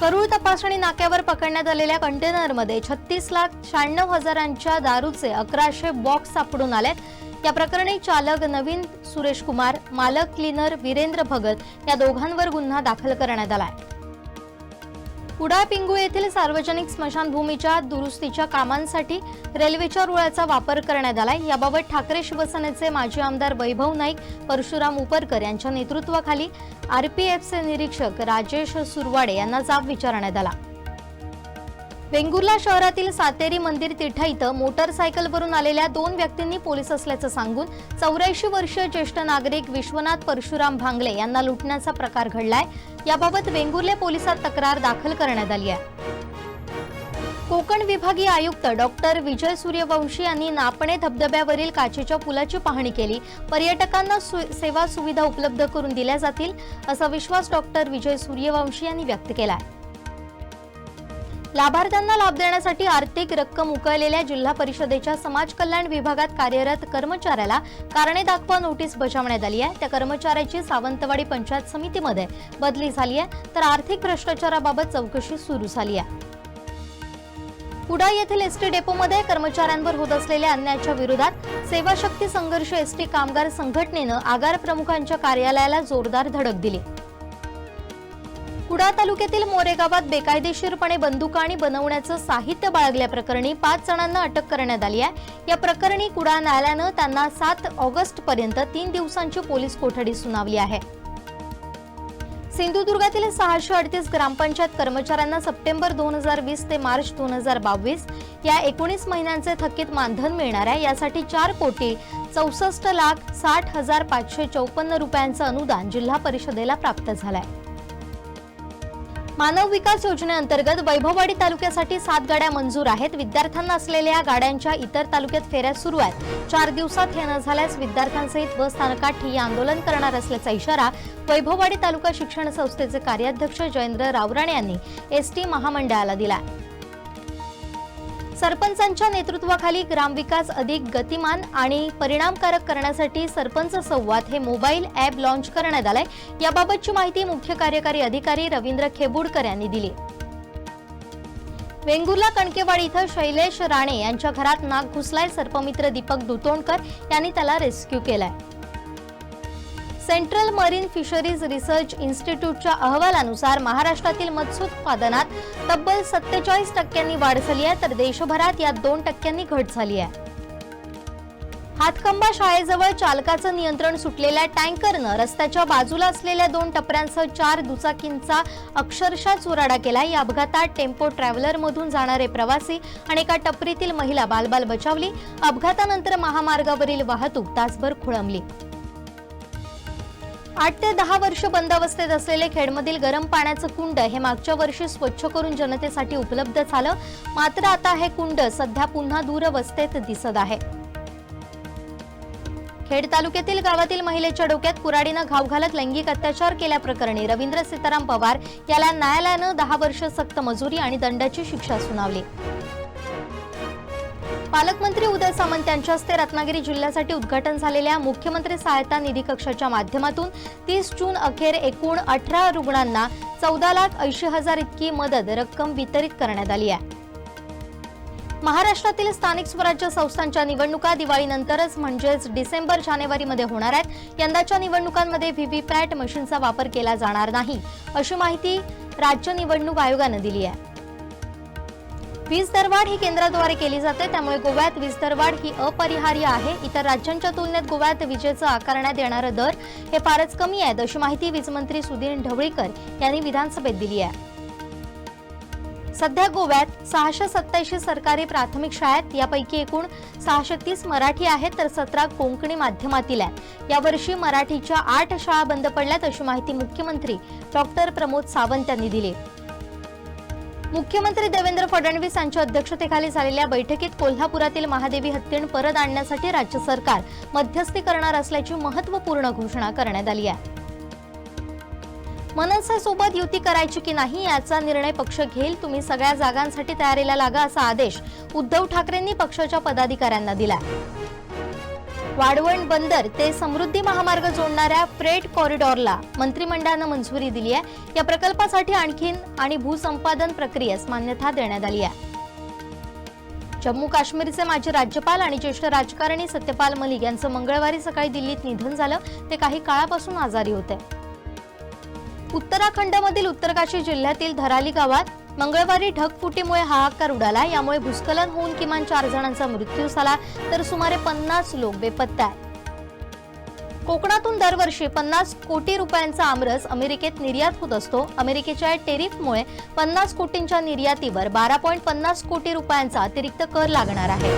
करूळ तपासणी नाक्यावर पकडण्यात आलेल्या कंटेनरमध्ये छत्तीस लाख शहाण्णव हजारांच्या दारूचे अकराशे बॉक्स सापडून आलेत. या प्रकरणी चालक नवीन सुरेश कुमार मालक क्लीनर वीरेंद्र भगत या दोघांवर गुन्हा दाखल करण्यात आलाय. आहे पिंगुळ येथील सार्वजनिक स्मशानभूमीच्या दुरुस्तीच्या कामांसाठी रेल्वेच्या रुळाचा वापर करण्यात आलाय. याबाबत ठाकरे शिवसेनेचे माजी आमदार वैभव नाईक परशुराम उपरकर यांच्या नेतृत्वाखाली आरपीएफचे निरीक्षक राजेश सुरवाडे यांना जाब विचारण्यात आला. वेंगुर्ला शहरातील सातेरी मंदिर तिठा इथं मोटरसायकलवरून आलेल्या दोन व्यक्तींनी पोलीस असल्याचं सांगून चौऱ्याऐंशी वर्षीय ज्येष्ठ नागरिक विश्वनाथ परशुराम भांगले यांना लुटण्याचा प्रकार घडलाय. याबाबत वेंगुर्ले पोलिसात तक्रार दाखल करण्यात आली आहे. कोकण विभागीय आयुक्त डॉक्टर विजय सूर्यवंशी यांनी नापणे धबधब्यावरील काचेच्या पुलाची पाहणी केली. पर्यटकांना सु- सेवा सुविधा उपलब्ध करून दिल्या जातील असा विश्वास डॉक्टर विजय सूर्यवंशी यांनी व्यक्त केला आहे लाभार्थ्यांना लाभ देण्यासाठी आर्थिक रक्कम उकळलेल्या जिल्हा परिषदेच्या समाज कल्याण विभागात कार्यरत कर्मचाऱ्याला कारणे दाखवा नोटीस बजावण्यात आली आहे. त्या कर्मचाऱ्याची सावंतवाडी पंचायत समितीमध्ये बदली झाली आहे. तर आर्थिक भ्रष्टाचाराबाबत चौकशी सुरू झाली आहे. कुडा येथील एसटी डेपोमध्ये कर्मचाऱ्यांवर होत असलेल्या अन्यायाच्या विरोधात सेवाशक्ती संघर्ष एसटी कामगार संघटनेनं आगार प्रमुखांच्या कार्यालयाला जोरदार धडक दिली. कुडाळ तालुक्यातील मोरेगावात बेकायदेशीरपणे बंदुका आणि बनवण्याचं साहित्य बाळगल्याप्रकरणी पाच जणांना अटक करण्यात आली आहे. या प्रकरणी कुडाळ न्यायालयानं त्यांना सात ऑगस्ट पर्यंत तीन दिवसांची पोलीस कोठडी सुनावली आहे. सिंधुदुर्गातील सहाशे अडतीस ग्रामपंचायत कर्मचाऱ्यांना सप्टेंबर दोन हजार वीस ते मार्च दोन हजार बावीस या एकोणीस महिन्यांचे थकीत मानधन मिळणार आहे. यासाठी चार कोटी चौसष्ट लाख साठ हजार पाचशे चौपन्न रुपयांचं अनुदान जिल्हा परिषदेला प्राप्त झालं आहे मानव विकास योजनेअंतर्गत वैभववाडी तालुक्यासाठी सात गाड्या मंजूर आहेत. विद्यार्थ्यांना असलेल्या गाड्यांच्या इतर तालुक्यात फेऱ्या सुरू आहेत. चार दिवसात हे न झाल्यास विद्यार्थ्यांसहित बस स्थानकात ठिय्या आंदोलन करणार असल्याचा इशारा वैभववाडी तालुका शिक्षण संस्थेचे कार्याध्यक्ष जयेंद्र रावराणे यांनी एसटी महामंडळाला दिला सरपंचांच्या नेतृत्वाखाली ग्रामविकास अधिक गतिमान आणि परिणामकारक करण्यासाठी सरपंच संवाद हे मोबाईल ॲप लॉन्च करण्यात आलंय. याबाबतची माहिती मुख्य कार्यकारी अधिकारी रवींद्र खेबुडकर यांनी दिली. वेंगुर्ला कणकेवाडी इथं शैलेश राणे यांच्या घरात नाग घुसलाय. सर्पमित्र दीपक दुतोंडकर यांनी त्याला रेस्क्यू केलाय. सेंट्रल मरीन फिशरीज रिसर्च इन्स्टिट्यूटच्या अहवालानुसार महाराष्ट्रातील मत्स्योत्पादनात तब्बल सत्तेचाळीस टक्क्यांनी वाढ झाली आहे तर देशभरात यात दोन टक्क्यांनी घट झाली आहे. हातखंबा शाळेजवळ चालकाचं नियंत्रण सुटलेल्या टँकरनं रस्त्याच्या बाजूला असलेल्या दोन टपऱ्यांसह चार दुचाकींचा अक्षरशः चुराडा केला. या अपघातात टेम्पो ट्रॅव्हलरमधून जाणारे प्रवासी आणि एका टपरीतील महिला बालबाल बचावली. अपघातानंतर महामार्गावरील वाहतूक तासभर खुळंबली. आठ ते दहा वर्ष बंद अवस्थेत असलेले खेडमधील गरम पाण्याचं कुंड हे मागच्या वर्षी स्वच्छ करून जनतेसाठी उपलब्ध झालं. मात्र आता हे कुंड सध्या पुन्हा दूरवस्थेत दिसत आहे. खेड तालुक्यातील गावातील महिलेच्या डोक्यात कुराडीनं घाव घालत लैंगिक अत्याचार केल्याप्रकरणी रवींद्र सीताराम पवार याला न्यायालयानं दहा वर्ष सक्त मजुरी आणि दंडाची शिक्षा सुनावली. पालकमंत्री उदय सामंत यांच्या हस्ते रत्नागिरी जिल्ह्यासाठी उद्घाटन झालेल्या मुख्यमंत्री सहायता निधी कक्षाच्या माध्यमातून तीस जून अखेर एकूण अठरा रुग्णांना चौदा लाख ऐंशी हजार इतकी मदत रक्कम वितरित करण्यात आली आहे. महाराष्ट्रातील स्थानिक स्वराज्य संस्थांच्या निवडणुका दिवाळीनंतरच म्हणजेच डिसेंबर जानेवारीमध्ये होणार आहेत. यंदाच्या निवडणुकांमध्ये व्हीव्हीपॅट मशीनचा वापर केला जाणार नाही अशी माहिती राज्य निवडणूक आयोगानं दिली आहे. वीज दरवाढ ही केंद्राद्वारे केली जाते त्यामुळे गोव्यात वीज दरवाढ ही अपरिहार्य आहे. इतर राज्यांच्या तुलनेत गोव्यात विजेचं आकारण्यात येणारं दर हे फारच कमी आहेत अशी माहिती वीजमंत्री सुधीर ढवळीकर यांनी विधानसभेत दिली आहे. सध्या गोव्यात सहाशे सत्याऐंशी सरकारी प्राथमिक शाळेत यापैकी एकूण सहाशे तीस मराठी आहेत तर सतरा कोंकणी माध्यमातील आहेत. यावर्षी मराठीच्या आठ शाळा बंद पडल्यात अशी माहिती मुख्यमंत्री डॉक्टर प्रमोद सावंत यांनी दिली. मुख्यमंत्री देवेंद्र फडणवीस यांच्या अध्यक्षतेखाली झालेल्या बैठकीत कोल्हापुरातील महादेवी हत्तीण परत आणण्यासाठी राज्य सरकार मध्यस्थी करणार असल्याची महत्त्वपूर्ण घोषणा करण्यात आली आहे. मनसेसोबत युती करायची की नाही याचा निर्णय पक्ष घेईल. तुम्ही सगळ्या जागांसाठी तयारीला लागा असा आदेश उद्धव ठाकरेंनी पक्षाच्या पदाधिकाऱ्यांना दिला वाढवण बंदर ते समृद्धी महामार्ग जोडणाऱ्या फ्रेट कॉरिडॉरला मंत्रिमंडळानं मंजुरी दिली आहे. या प्रकल्पासाठी आणखीन आणि भूसंपादन प्रक्रियेस मान्यता देण्यात आली आहे. जम्मू काश्मीरचे माजी राज्यपाल आणि ज्येष्ठ राजकारणी सत्यपाल मलिक यांचं मंगळवारी सकाळी दिल्लीत निधन झालं. ते काही काळापासून आजारी होते. उत्तराखंडमधील उत्तरकाशी जिल्ह्यातील धराली गावात मंगळवारी ढगफुटीमुळे हाहाकार उडाला. यामुळे भूस्खलन होऊन किमान चार जणांचा मृत्यू झाला तर सुमारे पन्नास लोक बेपत्ता आहेत. कोकणातून दरवर्षी पन्नास कोटी रुपयांचा आमरस अमेरिकेत निर्यात होत असतो. अमेरिकेच्या टेरिफमुळे पन्नास कोटींच्या निर्यातीवर बारा पॉईंट पन्नास कोटी रुपयांचा अतिरिक्त कर लागणार आहे.